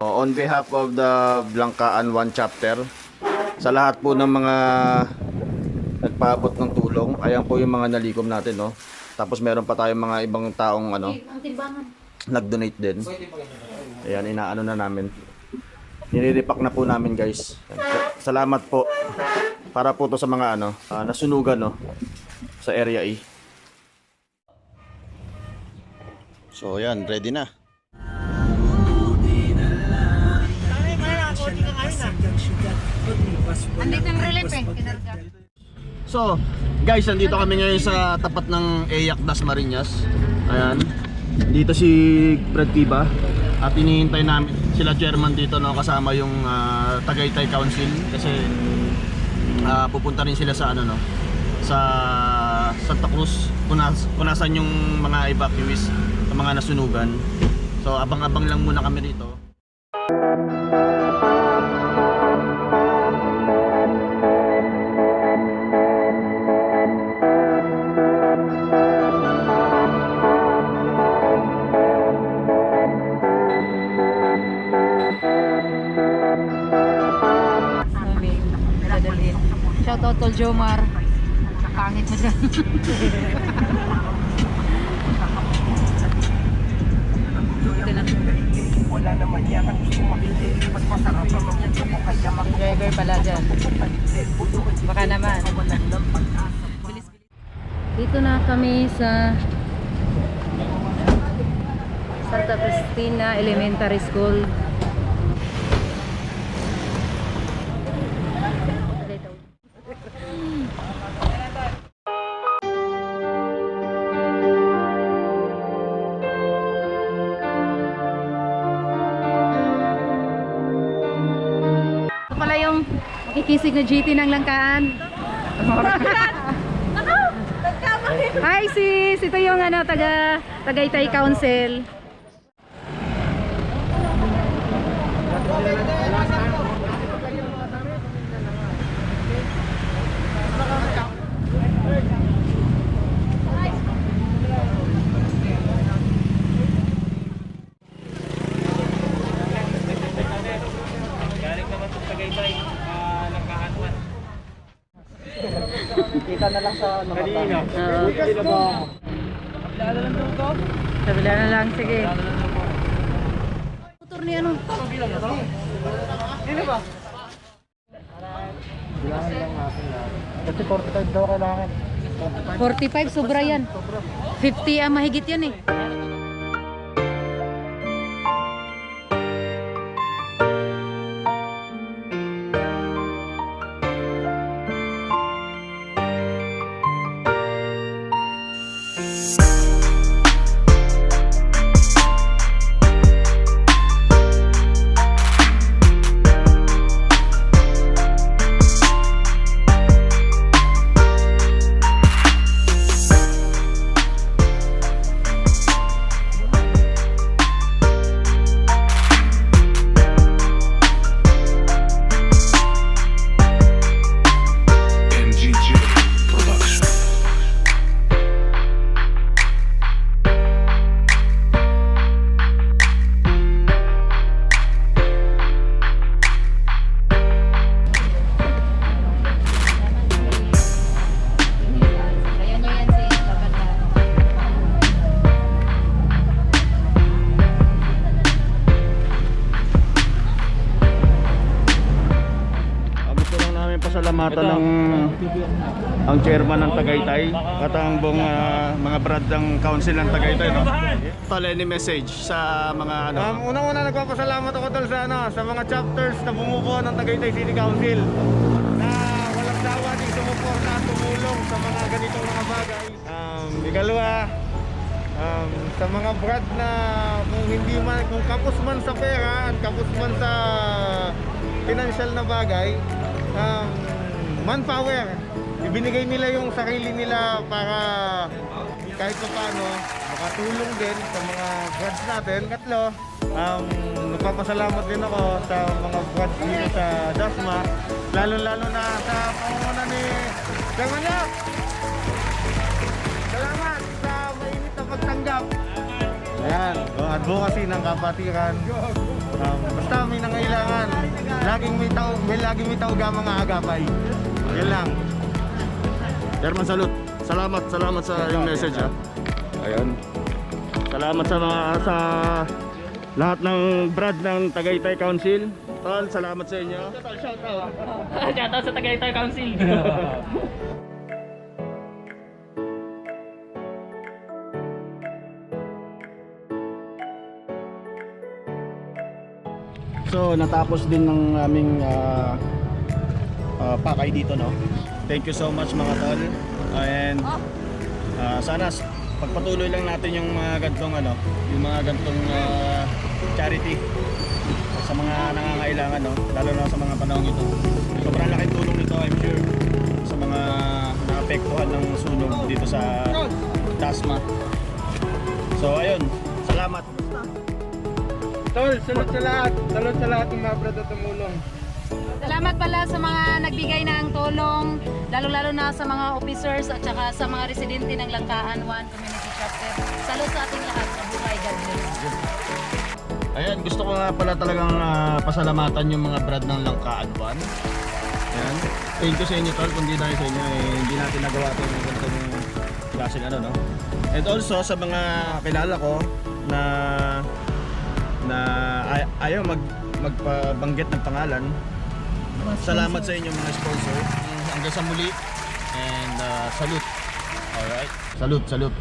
On behalf of the Blankaan 1 chapter, sa lahat po ng mga nagpaabot ng tulong, ayan po yung mga nalikom natin, no? Tapos meron pa tayong mga ibang taong ano, nag-donate din. Ayan, inaano na namin. Nililipak na po namin, guys. Sa- Salamat po. Para po to sa mga ano, ah, nasunugan, no? Sa area E. So, ayan, ready na. Andito yung relief eh. So, guys, nandito kami ngayon sa tapat ng Eyak Dasmariñas. Ayan. Dito si Fred Kiba. At inihintay namin sila chairman dito no kasama yung ah, Tagaytay Council kasi ah, pupunta rin sila sa ano no sa Santa Cruz kunas kunasan yung mga evacuees mga nasunugan. So abang-abang lang muna kami dito. Shout out Tol Jomar. Pangit mo dyan. Ito lang. Driver pala dyan. Baka naman. Dito na kami sa Santa Cristina Elementary School. Makikisig na GT ng langkaan. Hi sis! Ito yung ano, taga Tagaytay Council. Oo. Kabila na lang, sige. Motor ni ano? Kasi 45 daw kailangan. 45 sobra yan. 50 ang mahigit yan eh. Pasalamatan ng ang chairman ng Tagaytay at ang buong ah, mga brad ng council ng Tagaytay no. Tol, any message sa mga ano? Um, unang-una nagpapasalamat ako tol sa ano, sa mga chapters na bumubuo ng Tagaytay City Council na walang sawa din sumuporta at tumulong sa mga ganitong mga bagay. Um, ikalawa, um, sa mga brad na kung hindi man, kung kapos man sa pera at kapos man sa financial na bagay, um, manpower. Ibinigay nila yung sarili nila para kahit pa paano makatulong din sa mga brads natin. Katlo, um, nagpapasalamat din ako sa mga brads dito sa Dasma, lalo-lalo na sa pangunguna ni Gamanya. Salamat sa mainit na pagtanggap. Ayan, advocacy ng kapatiran. Um, basta laging may tao, may laging may tao ga mga agapay. Yan lang. Chairman, salute. Salamat, salamat sa yung message ha. Ayan. Salamat sa mga sa lahat ng Brad ng Tagaytay Council. Tol, salamat sa inyo. Shout out sa Tagaytay Council. So, natapos din ng aming ah, ah, pakay dito, no? Thank you so much mga tol. And ah, sana pagpatuloy lang natin yung mga gantong ano, yung mga gantong ah, charity sa mga nangangailangan, no? Lalo na sa mga panahon ito. Sobrang laking tulong nito, I'm sure, sa mga naapektuhan ng sunog dito sa Dasma. So, ayun. Salamat. Tol, salute sa lahat. Salute sa lahat ng mga brad na tumulong. Salamat pala sa mga nagbigay ng tulong, lalo-lalo na sa mga officers at saka sa mga residente ng Langkaan 1 Community Chapter. Salud sa ating lahat. Mabuhay, God bless. Ayan, gusto ko nga pala talagang ah, pasalamatan yung mga brad ng Langkaan 1. Ayan. Thank you sa inyo tol, kung di dahil sa inyo eh, hindi natin nagawa ito ganitong klaseng ano no. And also sa mga kilala ko na na ay, ayaw mag magpabanggit ng pangalan. Salamat sa inyo mga sponsor. Hanggang sa muli and ah, salute. Alright. Salute, salute.